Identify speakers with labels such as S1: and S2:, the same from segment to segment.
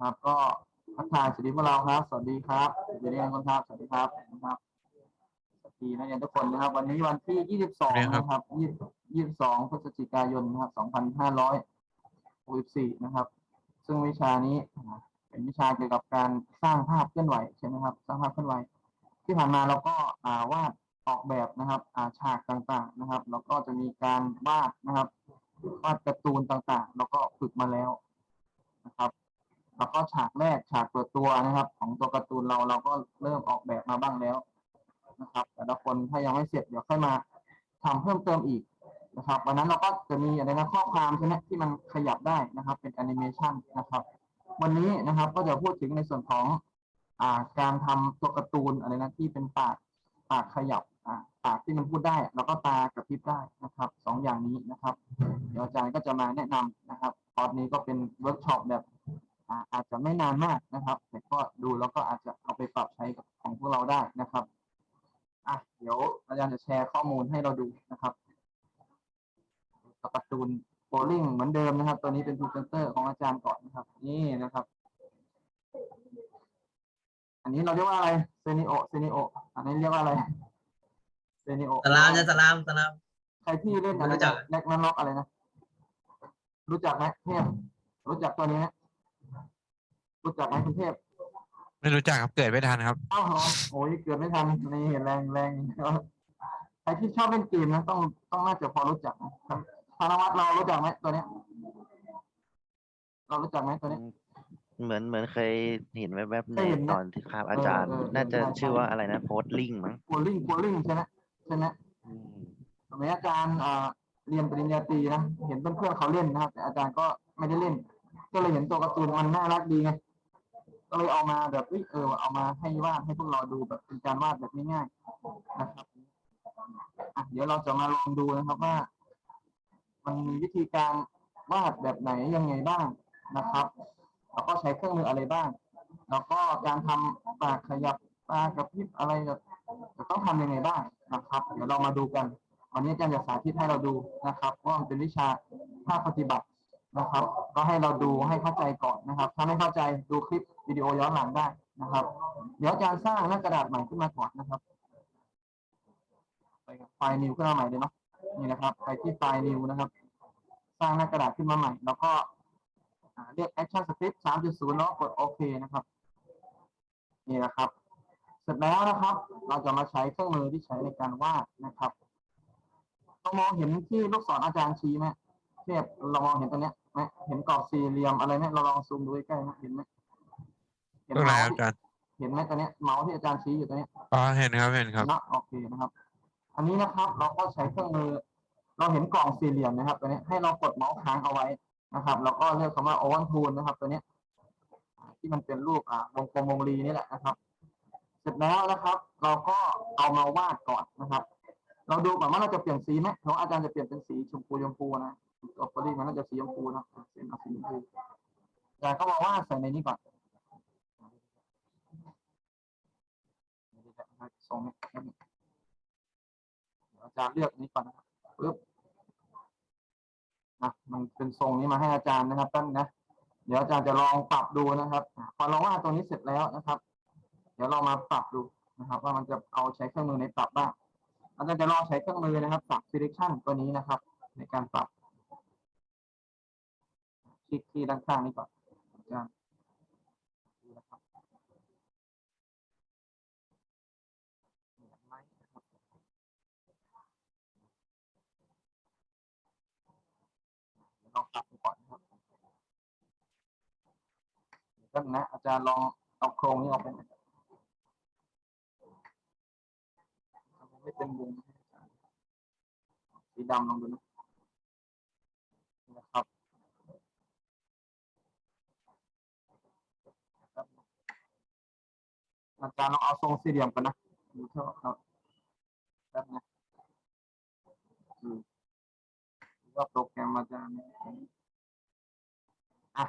S1: ครับ ก็ทักทายสวัสดีพวกเราครับ สวัสดีครับสวัสดีนักเรียนคนครับสวัสดีครับนะครับสวัสดีนักเรียนทุกคนนะครับ วันนี้วันที่ 22 นะครับ 22 พฤศจิกายนนะครับ 2564 นะครับ ซึ่งวิชานี้เป็นวิชาเกี่ยวกับการสร้างภาพเคลื่อนไหวใช่ไหมครับ สร้างภาพเคลื่อนไหว ที่ผ่านมาเราก็อ่าวาดออกแบบนะครับอ่าฉากต่างๆนะครับ แล้วก็จะมีการวาดนะครับวาดการ์ตูนต่างๆ แล้วก็ฝึกมาแล้วนะครับ แล้วก็ฉากแรกฉากเปิดตัวนะครับ ของตัวการ์ตูนเราเราก็เริ่มออกแบบมาบ้างแล้วนะครับ แต่ละคนถ้ายังไม่เสร็จเดี๋ยวค่อยมาทำเพิ่มเติมอีกนะครับวันนั้นเราก็จะมีอะไรนะข้อความใช่ไหมที่มันขยับได้นะครับ เป็นแอนิเมชันนะครับ วันนี้นะครับก็จะพูดถึงในส่วนของอ่าการทำตัวการ์ตูนอะไรนะที่เป็นปากปากขยับอ่าปากที่มันพูดได้ แล้วก็ตากระพริบได้นะครับสองอย่างนี้นะครับ เดี๋ยวอาจารย์ก็จะมาแนะนำนะครับคอร์สนี้ก็เป็นเวิร์กช็อปแบบ อ่าอาจจะไม่นานมากนะครับ แต่ก็ดูแล้วก็อาจจะเอาไปปรับใช้กับของพวกเราได้นะครับอะเดี๋ยวอาจารย์จะแชร์ข้อมูลให้เราดูนะครับกับการ์ตูนโบลิ่งเหมือนเดิมนะครับ ตัวนี้เป็นพรีเซนเตอร์ของอาจารย์ก่อนนะครับ นี่นะครับ อันนี้เราเรียกว่าอะไรเซนิโอเซนิโออันนี้เรียกว่าอะไรเซนิโอ
S2: สลามจะสลามสลาม
S1: ใครที่เล่นอะไร
S2: ไม่รู้จัก
S1: แน็กนันล็อกอะไรนะ รู้จักไหมเทพรู้จักตัวนี้ไหม รู้จักไหมคุณเทพ
S3: ไม่รู้จักครับเกิดไม่ทันครับ
S1: อ้าวเหรอโอ้ยเกิดไม่ทันนี่แรงแรงใครที่ชอบเล่นเกมนะต้องต้องน่าจะพอรู้จักนะครับธนวัฒน์เรารู้จักไหมตัวเนี้ย เรารู้จักไหมตัวเนี้ย
S4: เหมือนเหมือนเคยเห็นแวบๆใน
S1: เคยเห็นนะ
S4: ตอนที่คาบอาจารย์
S1: เออเออ
S4: น่าจะ
S1: ใช่ใช่
S4: ชื่อว่าอะไรนะโพสลิงมั้ง
S1: โกลิ่งโกลิ่งใช่ไหมใช่ไหม
S4: อืม
S1: สมัยอาจารย์อ่าเรียนปริญญาตรีนะเห็นเพื่อนๆเขาเล่นนะครับ แต่อาจารย์ก็ไม่ได้เล่น ก็เลยเห็นตัวการ์ตูนมันน่ารักดีไง ก็เลยเอามาแบบเออเอามาให้วาดให้พวกเราดูแบบเป็นการวาดแบบง่ายๆนะครับอะเดี๋ยวเราจะมาลองดูนะครับว่า มันมีวิธีการวาดแบบไหนยังไงบ้างนะครับแล้วก็ใช้เครื่องมืออะไรบ้าง แล้วก็การทำปากขยับตากระพริบอะไรจะต้องทำยังไงบ้างนะครับ เดี๋ยวเรามาดูกัน วันนี้อาจารย์จะสาธิตให้เราดูนะครับว่ามันเป็นวิชาภาคปฏิบัติ นะครับ ก็ให้เราดูให้เข้าใจก่อนนะครับ ถ้าไม่เข้าใจดูคลิปวิดีโอย้อนหลังได้นะครับ เดี๋ยวอาจารย์สร้างหน้ากระดาษใหม่ขึ้นมาก่อนนะครับ ไปไฟล์นิวขึ้นมาใหม่เลยเนาะนี่นะครับ ไปที่ไฟล์นิวนะครับ สร้างหน้ากระดาษขึ้นมาใหม่ แล้วก็เรียก action script 3.0แล้วกดโอเคนะครับ นี่นะครับ เสร็จแล้วนะครับ เราจะมาใช้เครื่องมือที่ใช้ในการวาดนะครับเรามองเห็นที่ลูกศรอาจารย์ชี้ไหม เทียบเรามองเห็นตัวเนี้ยไหมเห็นกรอบสี่เหลี่ยมอะไรไหมเราลองซูมดูใกล้ๆนะเห็นไหมเห็น
S3: ตัวไหน
S1: เมา
S3: ครับ
S1: ส์
S3: อาจารย์
S1: เห็นไหมตัวเนี้ยเมาส์ที่อาจารย์ชี้อยู่ตัวเนี้ย
S3: อ๋อเห็นครับเห็นครับ
S1: นะโอเคนะครับ อันนี้นะครับเราก็ใช้เครื่องมือ เราเห็นกล่องสี่เหลี่ยมนะครับตัวนี้ให้เรากดเมาส์ค้างเอาไว้นะครับ แล้วก็เลือกคำว่า o อ e น Tool นะครับ ตัวเนี้ยอ่าที่มันเป็นรูปอ่าวงกลมวงรีนี่แหละนะครับ เสร็จแล้วนะครับ เราก็เอามาวาดก่อนนะครับ เราดูก่อนว่าเราจะเปลี่ยนสีไหมเพราะอาจารย์จะเปลี่ยนเป็นสีชมพูชมพูนะ ตัวฟอรี่มันน่าจะสีชมพูนะเส้นเอาสีชมพูอาจารย์ก็มาวาใส่ในนี้ก่อนส่งให้เดี๋ยวอาจารย์เลือกนี้ก่อนนะครับปึ๊บนะมันเป็นทรงนี้มาให้อาจารย์นะครับตั้งนะ เดี๋ยวอาจารย์จะลองปรับดูนะครับ พอเราวาดตรงนี้เสร็จแล้วนะครับ เดี๋ยวเรามาปรับดูนะครับ ว่ามันจะเอาใช้เครื่องมือในปรับบ้างอาจารย์จะลองใช้เครื่องมือนะครับปรับ selection ตัวนี้นะครับ ในการปรับ คลิกที่ด้านข้างนี้ก่อนอาจารย์ดูนะลองปรับก่อนนะครับเดี๋ยวนะอาจารย์ลองเอาโครงนี้ออกไปอยทำให้ไม่เป็นวงให้อาจารสีดำลองดูนะนี่นะครับ อาจารย์ลองเอาทรงสี่เหลี่ยมกันนะดูเท่าครับแป๊บนะดูว่าโปรแกรมอาจารย์เนี่ยอะ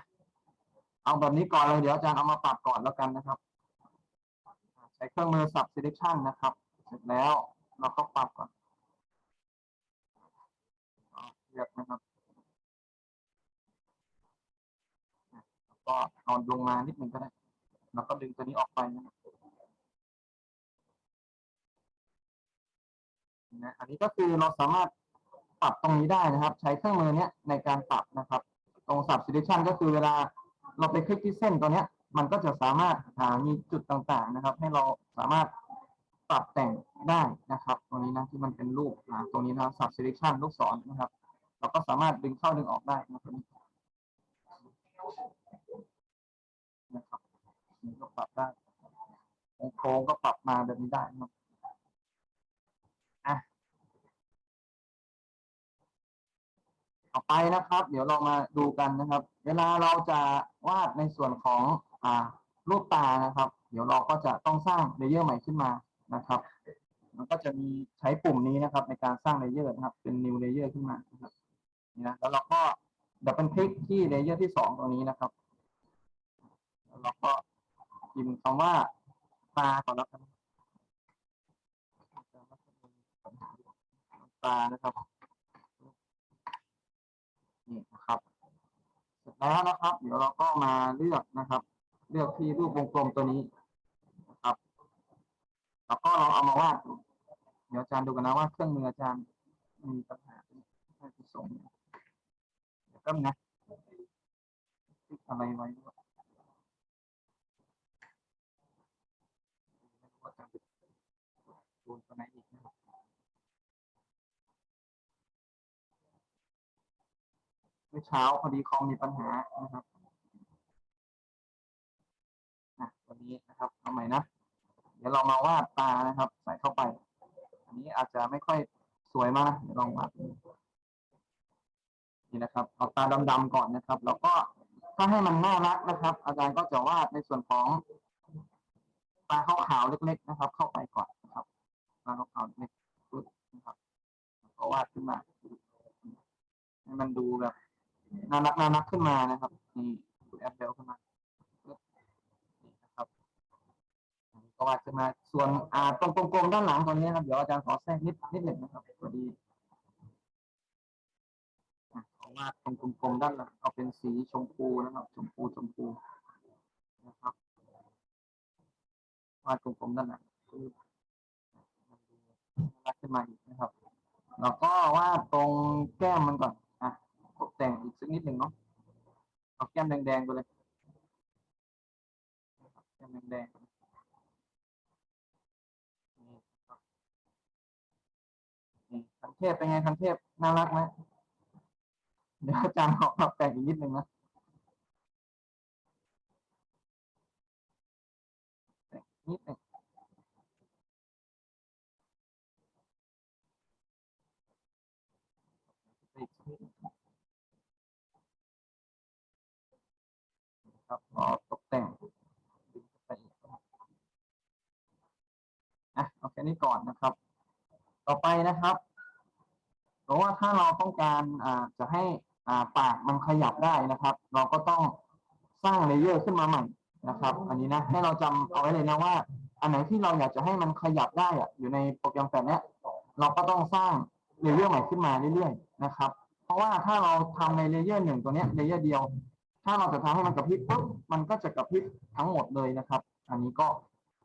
S1: เอาแบบนี้ก่อนเลยเดี๋ยวอาจารย์เอามาปรับก่อนแล้วกันนะครับ ใช้เครื่องมือ sub selection นะครับ เสร็จแล้วเราก็ปรับก่อนเลือกนะครับแล้วก็ก็เอาลงมานิดหนึ่งก็ได้แล้วก็ดึงตัวนี้ออกไปนะครับ นะอันนี้ก็คือเราสามารถปรับตรงนี้ได้นะครับ ใช้เครื่องมือเนี้ยในการปรับนะครับ ตรง substitution ก็คือเวลาเราไปคลิกที่เส้นตัวเนี้ย มันก็จะสามารถหามีจุดต่างๆนะครับ ให้เราสามารถปรับแต่งได้นะครับ ตรงนี้นะที่มันเป็นรูปอ่าตรงนี้นะครับ substitution ลูกศรนะครับ เราก็สามารถดึงเข้าดึงออกได้นะครับนะครับก็ปรับได้โค้งก็ปรับมาแบบนี้ได้นะครับอะ ต่อไปนะครับ เดี๋ยวเรามาดูกันนะครับ เวลาเราจะวาดในส่วนของอ่ารูปตานะครับ เดี๋ยวเราก็จะต้องสร้างเลเยอร์ใหม่ขึ้นมานะครับ มันก็จะมีใช้ปุ่มนี้นะครับ ในการสร้างเลเยอร์นะครับ เป็น new layer ขึ้นมานะครับนี่นะแล้วเราก็ดับเบิลคลิกที่เลเยอร์ที่สองตรงนี้นะครับแล้วเราก็พิมพ์คำว่าตาก่อนแล้วกันตานะครับนี่นะครับ เสร็จ แล้วนะครับ เดี๋ยวเราก็มาเลือกนะครับ เลือกที่รูปวงกลมตัวนี้นะครับ แล้วก็เราเอามาวาดเดี๋ยวอาจารย์ดูกันนะว่าเครื่องมืออาจารย์มีปัญหาให้ไปส่งเดี๋ยวก็นะติดอะไรไว้ด้วยไม่รู้ว่าอาจารย์จะโดนตัวไหนอีกนะครับ เมื่อเช้าพอดีคอมมีปัญหานะครับอะวันนี้นะครับเอาใหม่นะ เดี๋ยวเรามาวาดตานะครับ ใส่เข้าไป อันนี้อาจจะไม่ค่อยสวยมากนะเดี๋ยวลองวาดนี่นะครับ เอาตาดำๆก่อนนะครับ แล้วก็ถ้าให้มันน่ารักนะครับ อาจารย์ก็จะวาดในส่วนของตาขาวๆเล็ก ๆ นะครับ เข้าไปก่อนนะครับตาขาวๆเล็กๆนะครับก็วาดขึ้นมาให้มันดูแบบ น่ารักน่ารักขึ้นมานะครับนี่ดูแอปเบลขึ้นมาปึ๊บนี่นะครับก็วาดขึ้นมาส่วนอ่าตรงกลมๆด้านหลังตรงนี้นะครับเดี๋ยวอาจารย์ขอแทรกนิดนิดหนึ่งนะครับพอดีอะขอวาดตรงกลมๆด้านหลังเอาเป็นสีชมพูนะครับ ชมพูชมพูนะครับวาดกลมๆด้านหลังปึ๊บวาดขึ้นมาอีกนะครับแล้วก็วาดตรงแก้มมันก่อนอะตก แต่งอีกสักนิดหนึ่งเนาะเอาแก้มแดงๆไปเลยนะครับแก้มแดงๆคันเทพเป็นไงคันเทพน่ารักไหมเดี๋ยวอาจารย์ขอปรับแต่งอีกนิดนึงนะแต่งนิดหนึ่ง ครับขอตกแต่งดึงไปอีกครับอะเอาแค่นี้ก่อนนะครับ ต่อไปนะครับเพราะว่าถ้าเราต้องการอ่าจะให้อ่าปากมันขยับได้นะครับ เราก็ต้องสร้างเลเยอร์ขึ้นมาใหม่นะครับ อันนี้นะให้เราจำเอาไว้เลยนะว่า อันไหนที่เราอยากจะให้มันขยับได้อะอยู่ในโปรแกรมแปดเนี้ยเราก็ต้องสร้างเลเยอร์ใหม่ขึ้นมาเรื่อยๆนะครับ เพราะว่าถ้าเราทำในเลเยอร์หนึ่งตัวเนี้ยเลเยอร์เดียว ถ้าเราจะทำให้มันกระพริบปุ๊บมันก็จะกระพริบทั้งหมดเลยนะครับ อันนี้ก็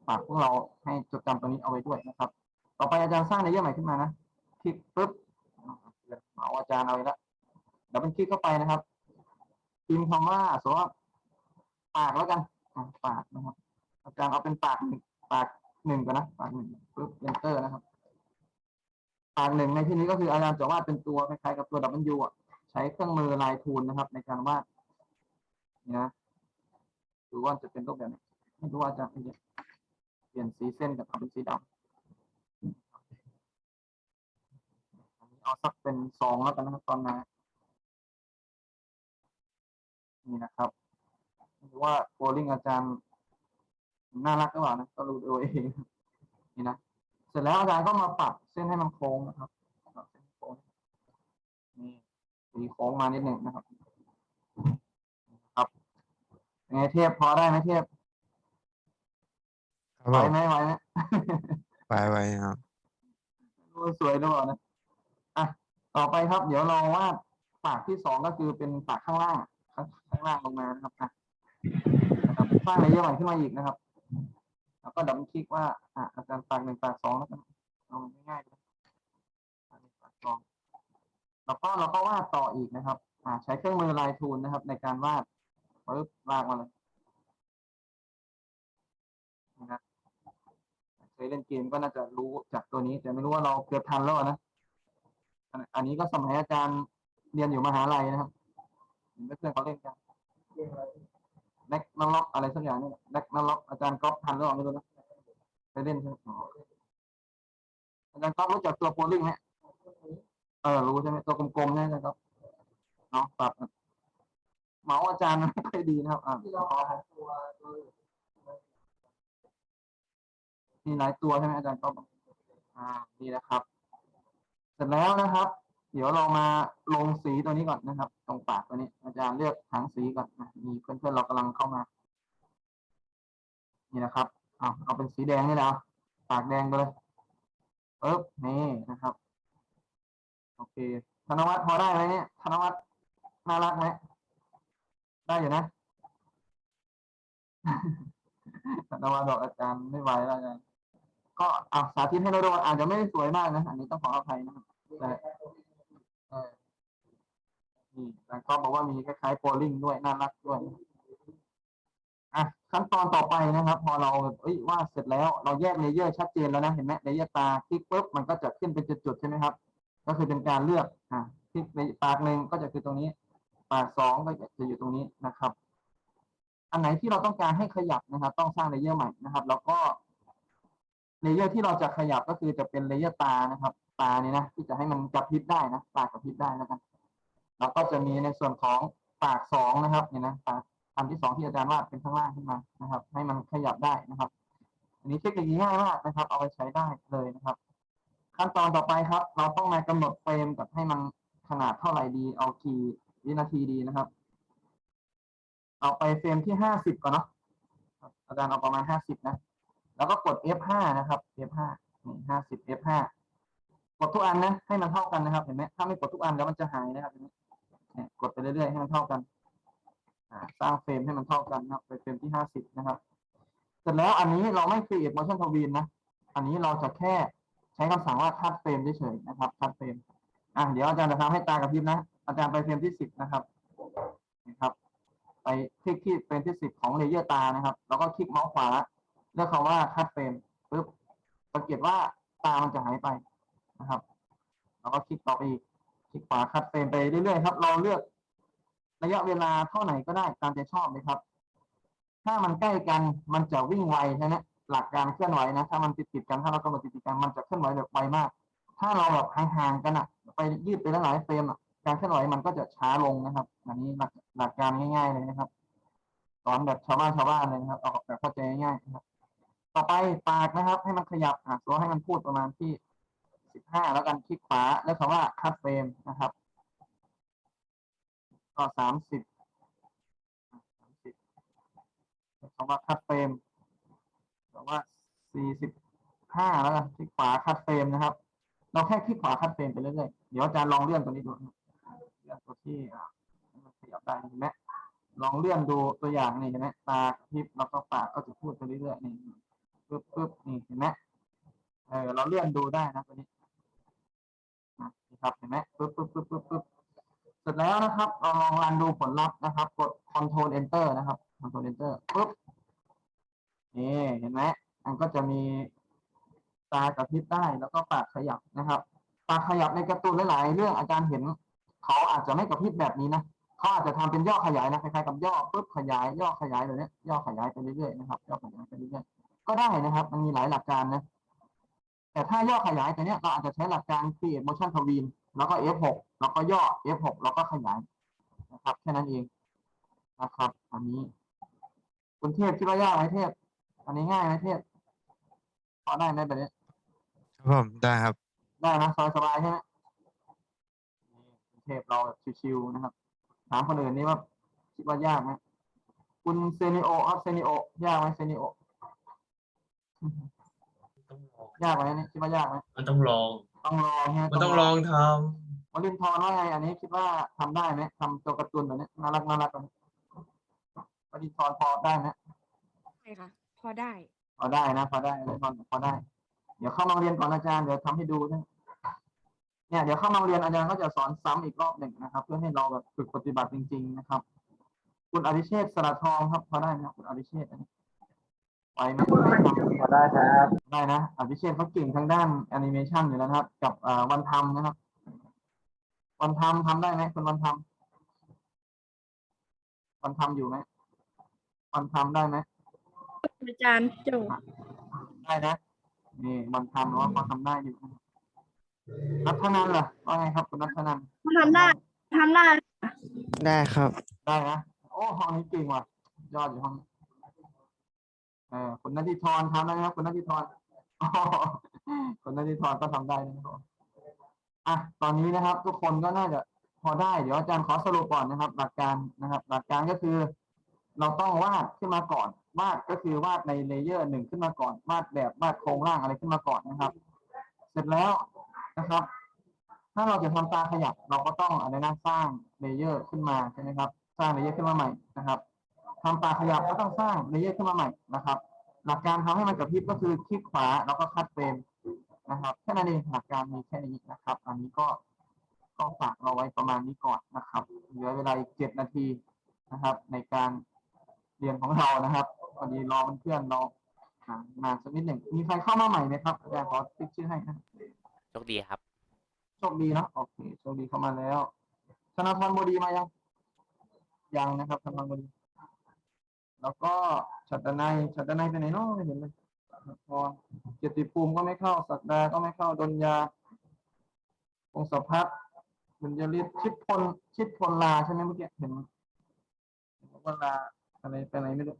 S1: ฝากพวกเราให้จดจำตรงนี้เอาไว้ด้วยนะครับ ต่อไปอาจารย์สร้างเลเยอร์ใหม่ขึ้นมานะคลิกปุ๊บเหมาอาจารย์เอาไว้ล้วเดี๋ยวมันคลิกเข้าไปนะครับพิมพ์คำว่าสมมติว่าปากแล้วกันปากนะครับ อาจารย์เอาเป็นปากหนึ่งปากหนึ่งก่อนนะปากหนึ่งปุ๊บ enter นะครับปากหนึ่งในที่นี้ก็คืออาจารย์จะวาดเป็นตัวคล้ายๆกับตัว W อะใช้เครื่องมือลายทูนนะครับ ในการวาด นี่นะดูว่าจะเป็นรูปแบบไหนไม่รู้ว่าอาจารย์เปลี่ยนสีเส้นกับเป็นสีดำอันนี้เอาสักเป็นสองแล้วกันนะครับตอนมานี่นะครับไม่รู้ว่าโฟลิงอาจารย์น่ารักหรือเปล่านะก็รู้ตัวเองนี่นะเสร็จแล้วอาจารย์ก็มาปรับเส้นให้มันโค้งนะครับเส้นโค้งนี่สีโค้งมานิดหนึ่งนะครับ ไงเทียบพอได้ไหมเทียบ
S3: ครับ
S1: ไหว
S3: ผม
S1: ไหมไหวไหม
S3: ไปไปครับ
S1: ดูสวยหรือเปล่านะ อะ ต่อไปครับ เดี๋ยวเราวาดปากที่สองก็คือเป็นปากข้างล่างข้างข้างล่างลงมานะครับอะนะครับสร้างเลเยอร์ใหม่ขึ้นมาอีกนะครับ แล้วก็ดับเบิลคลิกว่า อะอาจารย์ปากหนึ่งปากสองแล้วกันเอาง่ายๆเลยปากหนึ่งปากสองแล้วก็เราก็วาดต่ออีกนะครับ อ่าใช้เครื่องมือลายทูนนะครับ ในการวาด ปึ๊บลากมาเลยนะฮะเคยเล่นเกมก็น่าจะรู้จากตัวนี้ แต่ไม่รู้ว่าเราเกือบทันแล้วนะอันอันนี้ก็สมัยอาจารย์เรียนอยู่มหาลัยนะครับเห็นเพื่อนเขาเล่นกันแน็กนัลล็อกอะไรสักอย่างนี่แน็กนัลล็อกอาจารย์ก๊อฟทันหรือเปล่าไม่รู้นะไปเล่นใช่ไหมอ๋ออาจารย์ก๊อฟรู้จักตัวโพลิงไหมเออรู้ใช่ไหมตัวกลมๆใช่ไหมครับเนาะปรับ เมาส์อาจารย์ไม่ค่อยดีนะครับอ่ามีหลายตัวใช่ไหมอาจารย์ก๊อฟอ่านี่นะครับ เสร็จแล้วนะครับ เดี๋ยวเรามาลงสีตัวนี้ก่อนนะครับ ตรงปากตัวนี้ อาจารย์เลือกหางสีก่อนนะมีเพื่อนๆเรากำลังเข้ามา นี่นะครับเอาเอาเป็นสีแดงนี่และเอาปากแดงไปเลยปึ๊บนี่นะครับ โอเค ธนวัฒน์พอได้ไหมเนี่ย ธนวัฒน์น่ารักไหม ได้อยู่นะธนวัฒน์บอกอาจารย์ไม่ไหวแล้วอาจารย์ก็เอาสาธิตให้เราดูอาจจะไม่สวยมากนะอันนี้ต้องขออภัยนะครับแต่เออนี่แต่ก็บอกว่ามีคล้ายๆโปลลิงด้วยน่ารักด้วยอะขั้นตอนต่อไปนะครับ พอเราเอ้ยวาเสร็จแล้วเราแยกเลเยอร์ชัดเจนแล้วนะเห็นไหมเลเยอร์ตาคลิกปุ๊บมันก็จะขึ้นเป็นจุดๆใช่ไหมครับ ก็คือเป็นการเลือกอะคลิกในปากหนึ่งก็จะคือตรงนี้ ปากสองก็จะอยู่ตรงนี้นะครับ อันไหนที่เราต้องการให้ขยับนะครับ ต้องสร้างเลเยอร์ใหม่นะครับ แล้วก็เลเยอร์ที่เราจะขยับก็คือจะเป็นเลเยอร์ตานะครับ ตานี่นะที่จะให้มันกระพริบได้นะปากกระพริบได้แล้วกันแล้วก็จะมีในส่วนของปากสองนะครับเนี่ยนะปากอันที่สองที่อาจารย์วาดเป็นข้างล่างขึ้นมานะครับ ให้มันขยับได้นะครับ อันนี้เทคนิคง่ายมากนะครับ เอาไปใช้ได้เลยนะครับ ขั้นตอนต่อไปครับ เราต้องมากำหนดเฟรมกับให้มันขนาดเท่าไหร่ดีเอากี่ วินาทีดีนะครับ เอาไปเฟรมที่ห้าสิบก่อนเนาะอาจารย์เอาประมาณห้าสิบนะ แล้วก็กด F5 นะครับ F5 นี่ห้าสิบ F5 กดทุกอันนะ ให้มันเท่ากันนะครับเห็นไหมถ้าไม่กดทุกอันแล้วมันจะหายนะครับเนี่ยกดไปเรื่อยๆให้มันเท่ากันสร้างเฟรมให้มันเท่ากันนะครับไปเฟรมที่ห้าสิบนะครับเสร็จแล้วอันนี้เราไม่ create motion t w i n นะ อันนี้เราจะแค่ใช้คำสั่งว่าคัดเฟรมเฉยๆนะครับคัดเฟรมอะเดี๋ยวอาจารย์จะทำให้ตากระพริบนะ อาจารย์ไปเฟรมที่สิบนะครับนี่ครับ ไปคลิกที่เฟรมที่สิบของเลเยอร์ตานะครับ แล้วก็คลิกเมาส์ขวาเลือกคำว่าคัดเฟรมปุ๊บสังเกตว่าตามันจะหายไปนะครับ แล้วก็คลิกต่อไปอีกคลิกขวาคัดเฟรมไปเรื่อยๆครับเราเลือก ระยะเวลาเท่าไหร่ก็ได้ตามใจชอบเลยครับ ถ้ามันใกล้กันมันจะวิ่งไวใช่ไหมหลักการเคลื่อนไหวนะถ้ามันติดติดกันถ้าเรากำหนดติดติดกันมันจะเคลื่อนไหวแบบไวมาก ถ้าเราแบบห่างๆกันอะไปยืดไปหลายๆเฟรมอะ การเคลื่อนไหวมันก็จะช้าลงนะครับ อันนี้หลักหลักการง่าย ๆ เลยนะครับสอนแบบชาวบ้านชาวบ้านเลยนะครับ เอาแบบเข้าใจง่ายๆนะครับ ต่อไปปากนะครับ ให้มันขยับอะตัวให้มันพูดประมาณที่สิบห้าแล้วกันคลิกขวาแล้วคำว่าคัดเฟรมนะครับก็สามสิบสามสิบคำว่าคัดเฟรมแต่ว่าสี่สิบห้าแล้วกันคลิกขวาคัดเฟรมนะครับ เราแค่คลิกขวาคัดเฟรมไปเรื่อยๆเดี๋ยวอาจารย์ลองเลื่อนตัวนี้ดูนะเลื่อนตัว ที่มันขยับได้เห็นไหมลองเลื่อนดูตัวอย่างนี่เห็นไหมตากระพริบแล้วก็ปากก็จะพูดไปเรื่อยๆนี่ปึ๊บปึ๊บนี่เห็นไหมเออเราเลื่อนดูได้นะตัวนี้อะครับเห็นไหมปึ๊บปึ๊บปึ๊บปึ๊บปึ๊บเสร็จแล้วนะครับเราลองรันดูผลลัพธ์นะครับ กด Ctrl Enter นะครับ Ctrl Enter ปึ๊บนี่เห็นไหมมันก็จะมีตากระพริบได้แล้วก็ปากขยับนะครับ ปากขยับในการ์ตูนหลายๆเรื่องอาจารย์เห็น เขาอาจจะไม่กระพริบแบบนี้นะเขาอาจจะทำเป็นย่อขยายนะคล้ายๆกับย่อปุ๊บขยาย ย่อขยายแบบเนี้ยย่อขยายไปเรื่อยๆนะครับย่อขยายไปเรื่อยๆก็ได้นะครับ มันมีหลายหลักการนะแต่ถ้าย่อขยายตัวเนี้ยเราอาจจะใช้หลักการ create motion t w i n แล้วก็ F6 แล้วก็ย่อ F6 แล้วก็ขยายนะครับแค่นั้นเองนะครับ อันนี้คุณเทพคิดว่ายากไหมเทพอันนี้ง่ายไหมเทพพอได้ไหมแบบนี้
S3: ครับผมได้ครับ
S1: ได้นะสบายๆใช่ไหมนี่ เทปเราแบบชิวๆนะครับ ถามคนอื่นนี่ว่าคิดว่ายากไหมคุณเซนิโอครับเซนิโอยากไหมเซนิโอ
S2: ต้องลอง
S1: ยากไหมนี่คิดว่ายากไหม
S2: มันต้องลอง
S1: ต้องลองใช่ไหม
S2: มันต้องลองท
S1: วลินทร์ว่าไงอันนี้คิดว่าทำได้ไหมทำตัวการ์ตูนแบบนี้น่ารักน่ารักแบบนี้วลินทีทรพอได้ไหม
S2: ใช่ค่ะ พอได้
S1: พอได้นะพอได้เลยพอพอได้ เดี๋ยวเข้ามาเรียนก่อนอาจารย์เดี๋ยวทำให้ดูนะ เนี่ยเดี๋ยวเข้ามาเรียนอาจารย์ก็จะสอนซ้ำอีกรอบหนึ่งนะครับ เพื่อให้เราแบบฝึกปฏิบัติจริง ๆ นะครับ คุณอภิเชษฐ์สระทองครับพอได้ไหมครับคุณอภิเชษฐ์อันนี้ไปไหมไม่ทำ
S5: พอได้ครับ
S1: ได้นะอภิเชษฐ์เขาเก่งทางด้านแอนิเมชันอยู่แล้วนะครับ กับเอ่อวันทำนะครับ วันทำทำได้ไหมคุณวันทำวันทำอยู่ไหมวันทำได้ไหม
S2: อาจารย์โจ
S1: ได้นะนี่มันทำว่าพอทำได้อยู่ นัทธนันล่ะว่าไงครับคุณนัทธนัน
S2: ทำได้ทำได้
S5: ได้ครับ
S1: ได้นะโอ้ห้องนี้เก่งว่ะยอดอยู่ห้องนี้เออคุณนัทธิธรทำได้ไหมครับคุณนัทธิธรอ๋อคุณนัทธิธรก็ทำได้นะครับอะตอนนี้นะครับ ทุกคนก็น่าจะพอได้เดี๋ยวอาจารย์ขอสรุปก่อนนะครับ หลักการนะครับ หลักการก็คือ เราต้องวาดขึ้นมาก่อน วาดก็คือวาดในเลเยอร์หนึ่งขึ้นมาก่อน วาดแบบวาดโครงร่างอะไรขึ้นมาก่อนนะครับ เสร็จแล้ว นะครับ ถ้าเราจะทำตาขยับเราก็ต้องอะไรนะสร้างเลเยอร์ขึ้นมาใช่ไหมครับ สร้างเลเยอร์ขึ้นมาใหม่นะครับทำตาขยับก็ต้องสร้างเลเยอร์ขึ้นมาใหม่นะครับ หลักการทำให้มันกระพริบก็คือคลิกขวาแล้วก็คัดเฟรมนะครับแค่นั้นเองหลักการมีแค่นี้นะครับ อันนี้ก็ก็ฝากเราไว้ประมาณนี้ก่อนนะครับเหลือเวลาอีกเจ็ดนาทีนะครับ ในการเรียนของเรานะครับพอดีรอเพื่อนๆเราอ่านานสักนิดหนึ่งมีใครเข้ามาใหม่ไหมครับอาจารย์ขอติ๊กชื่อให้นะ
S6: โชคดีครับ
S1: โชคดีเนอะโอเคโชคดีเข้ามาแล้ว ธนาธรบดีมายังยังนะครับธนาธรบดี แล้วก็ชัตนัยชัตนัยไปไหนเนาะไม่เห็นเลยธนาธรเกียรติภูมิก็ไม่เข้าศักดาก็ไม่เข้าดนยาองศพัฒน์บุญยฤทธิ์ชิดพลชิดพลลาใช่ไหมเมื่อกี้เห็นเห็นว่าลาอะไรไปไหนไม่รู้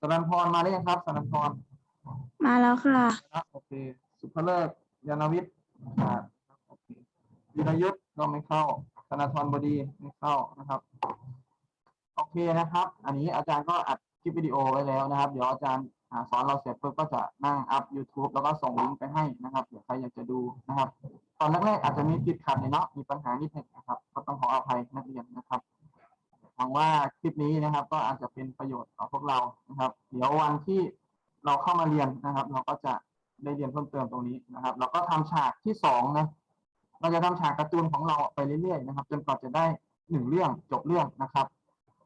S1: สรันพรมาได้ยังครับสรันพร
S2: มาแล้วค่ะ
S1: ครับโอเค สุภเลิก ยานวิทย์ขาดครับวิรยุทธ์ก็ไม่เข้าธนาธรบดีไม่เข้านะครับ โอเคนะครับ อันนี้อาจารย์ก็อัดคลิปวิดีโอไว้แล้วนะครับ เดี๋ยวอาจารย์สอนเราเสร็จปุ๊บก็จะนั่งอัพ YouTube แล้วก็ส่งลิงก์ไปให้นะครับเดี๋ยวใครอยากจะดูนะครับ ตอนแรกๆอาจจะมีติดขัดเนาะมีปัญหานิดหนึงนะครับ ก็ต้องขออภัยนักเรียนนะครับหวังว่าคลิปนี้นะครับ ก็อาจจะเป็นประโยชน์ต่อพวกเรานะครับ เดี๋ยววันที่เราเข้ามาเรียนนะครับ เราก็จะ ได้เรียนเพิ่มเติมตรงนี้นะครับเราก็ทำฉากที่สองนะเราจะทำฉากการ์ตูนของเราไปเรื่อยๆนะครับ จนกว่าจะได้หนึ่งเรื่องจบเรื่องนะครับ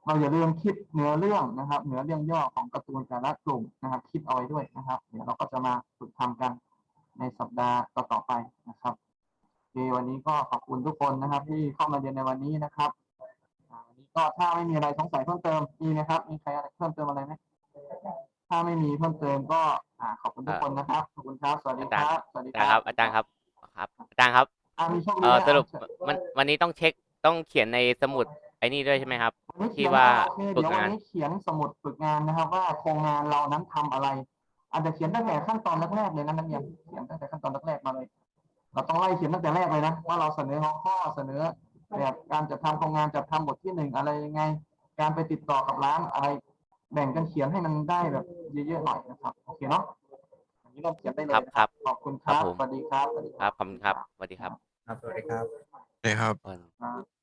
S1: เราอย่าลืมคิดเนื้อเรื่องนะครับเนื้อเรื่องย่อของการ์ตูนแต่ละกลุ่มนะครับ คิดเอาไว้ด้วยนะครับ เดี๋ยวเราก็จะมาฝึกทำกันในสัปดาห์ต่อๆไปนะครับโอเควันนี้ก็ขอบคุณทุกคนนะครับ ที่เข้ามาเรียนในวันนี้นะครับวันนี้ก็ถ้าไม่มีอะไรสงสัยเพิ่มเติมมีไหมครับ มีใครอะไรเพิ่มเติมอะไรไหม ถ้าไม่มีเพิ่มเติมก็อ่าขอบคุณทุกคนนะครับ ขอบคุณครับ สวัสดีครับ สวัสดี
S6: อาจารย์ครับ อาจารย์ครับครับ อาจารย์ครับ
S1: อ่ามีโชค
S6: เอ
S1: ดี
S6: อ
S1: นะ
S6: สรุป
S1: เชิญ
S6: มันวันนี้ต้องเช็คต้องเขียนในสมุดไอ้นี่ด้วยใช่ไหมครับ
S1: วันนี้
S6: ที่
S1: เขียน
S6: ว่า
S1: โอเค
S6: ฝึ
S1: เดี๋
S6: ก
S1: ยววัน
S6: งาน
S1: นี้เขียนสมุดฝึกงานนะครับ ว่าโครงงานเรานั้นทำอะไร อาจจะเขียนตั้งแต่ขั้นตอนแรกๆเลยนะนักเรียนเขียนตั้งแต่ขั้นตอนแรกๆมาเลย เราต้องไล่เขียนตั้งแต่แรกเลยนะว่าเราเสนอหัวข้อเสนอแบบการจัดทำโครงงานจัดทำบทที่หนึ่งอะไรยังไง การไปติดต่อกับร้านอะไร แบ่งกันเขียนให้มันได้แบบเยอะๆหน่อยนะครับโอเคเนาะอันนี้เราเขียนได้เลย
S6: ครับ
S1: นะครับขอบคุณครับ
S6: ครับผม
S1: สวัสดีครับสวัสดี
S6: ครับขอบคุณครับสวัสดีครับ
S5: ครับสวัสดีครับ
S3: เลยครับ
S6: เออ
S1: ครับ